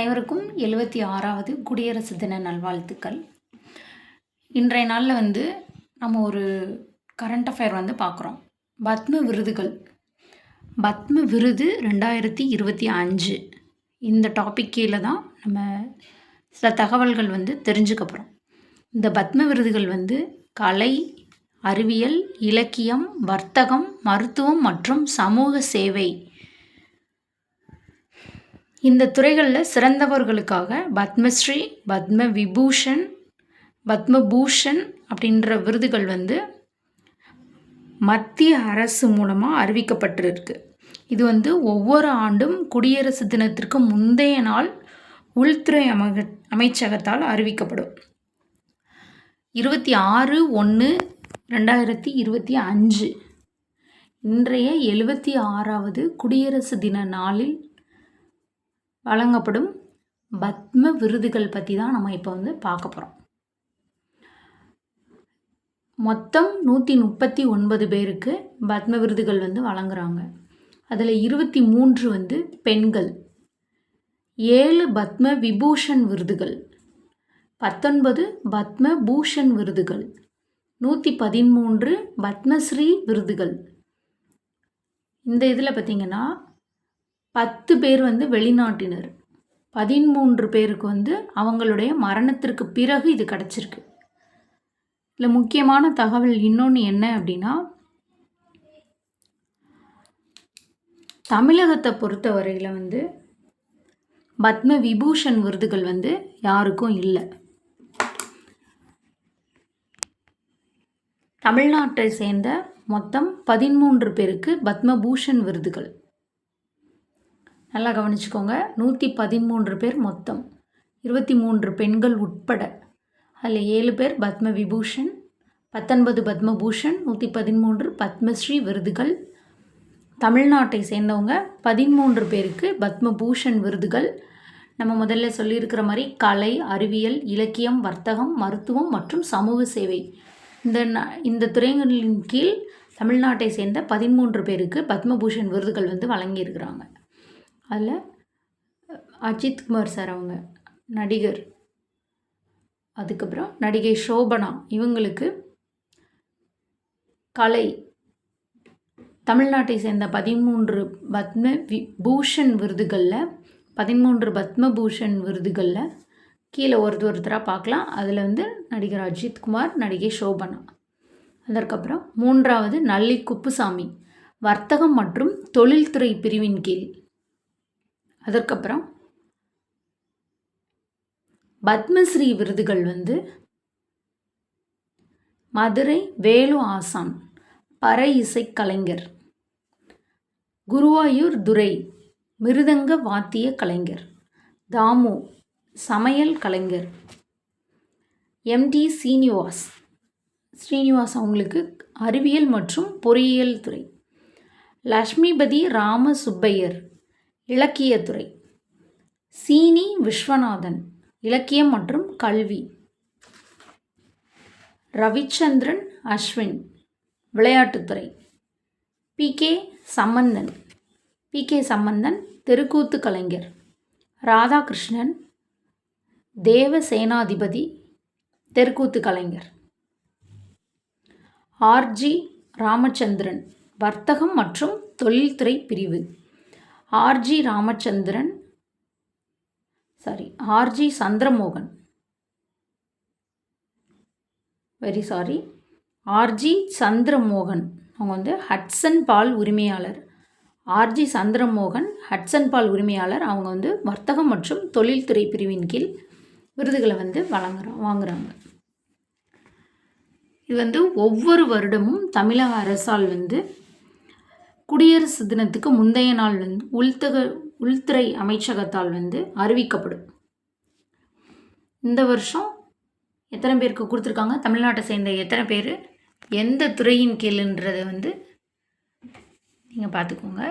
அனைவருக்கும் எழுபத்தி ஆறாவது குடியரசு தின நல்வாழ்த்துக்கள். இன்றைய நாளில் வந்து நம்ம ஒரு கரண்ட் அஃபேர் வந்து பார்க்குறோம் பத்ம விருதுகள். பத்ம விருது ரெண்டாயிரத்தி இருபத்தி அஞ்சு. இந்த டாபிக் கீழே தான் நம்ம சில தகவல்கள் வந்து தெரிஞ்சுக்க போகிறோம் இந்த பத்ம விருதுகள் வந்து கலை அறிவியல் இலக்கியம் வர்த்தகம் மருத்துவம் மற்றும் சமூக சேவை இந்த துறைகளில் சிறந்தவர்களுக்காக பத்மஸ்ரீ பத்ம விபூஷன் பத்மபூஷன் அப்படின்ற விருதுகள் வந்து மத்திய அரசு மூலமாக அறிவிக்கப்பட்டிருக்கு. இது வந்து ஒவ்வொரு ஆண்டும் குடியரசு தினத்திற்கு முந்தைய நாள் உள்துறை அமைக அமைச்சகத்தால் அறிவிக்கப்படும். இருபத்தி ஆறு ஒன்று ரெண்டாயிரத்தி இருபத்தி அஞ்சு. இன்றைய எழுபத்தி ஆறாவது குடியரசு தின நாளில் வழங்கப்படும் பத்ம விருதுகள் பற்றி தான் நம்ம இப்போ வந்து பார்க்க போகிறோம் மொத்தம் நூற்றி முப்பத்தி ஒன்பது பேருக்கு பத்ம விருதுகள் வந்து வழங்குறாங்க. அதில் இருபத்தி மூன்று வந்து பெண்கள். ஏழு பத்ம விபூஷன் விருதுகள். பத்தொன்பது பத்ம பூஷன் விருதுகள். நூற்றி பதிமூன்று பத்மஸ்ரீ விருதுகள். இந்த இதில் பார்த்திங்கன்னா பத்து பேர் வந்து வெளிநாட்டினர். பதிமூன்று பேருக்கு வந்து அவங்களுடைய மரணத்திற்கு பிறகு இது கிடச்சிருக்கு. இதில் முக்கியமான தகவல் இன்னொன்று என்ன அப்படின்னா தமிழகத்தை பொறுத்த வரையில் வந்து பத்ம விபூஷன் விருதுகள் வந்து யாருக்கும் இல்லை. தமிழ்நாட்டை சேர்ந்த மொத்தம் பதிமூன்று பேருக்கு பத்மபூஷன் விருதுகள். நல்லா கவனிச்சுக்கோங்க. நூற்றி பதிமூன்று பேர் மொத்தம். இருபத்தி மூன்று பெண்கள் உட்பட. அதில் ஏழு பேர் பத்ம விபூஷன் பத்தொன்பது பத்மபூஷன் நூற்றி பதிமூன்று பத்மஸ்ரீ விருதுகள். தமிழ்நாட்டை சேர்ந்தவங்க பதிமூன்று பேருக்கு பத்மபூஷன் விருதுகள். நம்ம முதல்ல சொல்லியிருக்கிற மாதிரி கலை அறிவியல் இலக்கியம் வர்த்தகம் மருத்துவம் மற்றும் சமூக சேவை. இந்த இந்த துறைகளின் கீழ் தமிழ்நாட்டை சேர்ந்த பதிமூன்று பேருக்கு பத்மபூஷன் விருதுகள் வந்து வழங்கியிருக்கிறாங்க. அதில் அஜித்குமார் சார் அவங்க நடிகர். அதுக்கப்புறம் நடிகை ஷோபனா இவங்களுக்கு கலை. தமிழ்நாட்டை சேர்ந்த பதிமூன்று பத்ம வி பூஷன் விருதுகளில் பதிமூன்று பத்மபூஷன் விருதுகளில் கீழே ஒருத்தர் ஒருத்தராக பார்க்கலாம். அதில் வந்து நடிகர் அஜித்குமார் நடிகை ஷோபனா. அதற்கப்புறம் மூன்றாவது நல்லி குப்புசாமி வர்த்தகம் மற்றும் தொழில்துறை பிரிவின் கீழ். அதற்கப்புறம் பத்மஸ்ரீ விருதுகள் வந்து மதுரை வேலு ஆசான் பறை இசை கலைஞர் குருவாயூர் துரை மிருதங்க வாத்திய கலைஞர் தாமு சமையல் கலைஞர் எம்டி சீனிவாஸ். ஸ்ரீனிவாஸ் அவங்களுக்கு அறிவியல் மற்றும் பொறியியல் துறை. லக்ஷ்மிபதி ராம சுப்பையர் இலக்கியத்துறை சீனி விஸ்வநாதன் இலக்கியம் மற்றும் கல்வி. ரவிச்சந்திரன் அஸ்வின் விளையாட்டுத்துறை P. K. Sambandhan P. K. Sambandhan தெருக்கூத்து கலைஞர். ராதாகிருஷ்ணன் தேவசேனாதிபதி தெருக்கூத்து கலைஞர். ஆர்ஜி ராமச்சந்திரன் வர்த்தகம் மற்றும் தொழில்துறை பிரிவு. RG Ramachandran sorry RG Chandramohan. Very sorry RG Chandramohan. அவங்க வந்து ஹட்சன் பால் உரிமையாளர். ஆர்ஜி சந்திரமோகன் ஹட்சன் பால் உரிமையாளர். அவங்க வந்து வர்த்தகம் மற்றும் தொழில்துறை பிரிவின் கீழ் விருதுகளை வந்து வழங்குறோம் வாங்குகிறாங்க இது வந்து ஒவ்வொரு வருடமும் தமிழக அரசால் வந்து குடியரசு தினத்துக்கு முந்தைய நாள் வந்து உள்தக உள்துறை அமைச்சகத்தால் வந்து அறிவிக்கப்படும். இந்த வருஷம் எத்தனை பேருக்கு கொடுத்துருக்காங்க? தமிழ்நாட்டை சேர்ந்த எத்தனை பேர்? எந்த துறையின் கீழுன்றதை வந்து நீங்கள் பார்த்துக்கோங்க.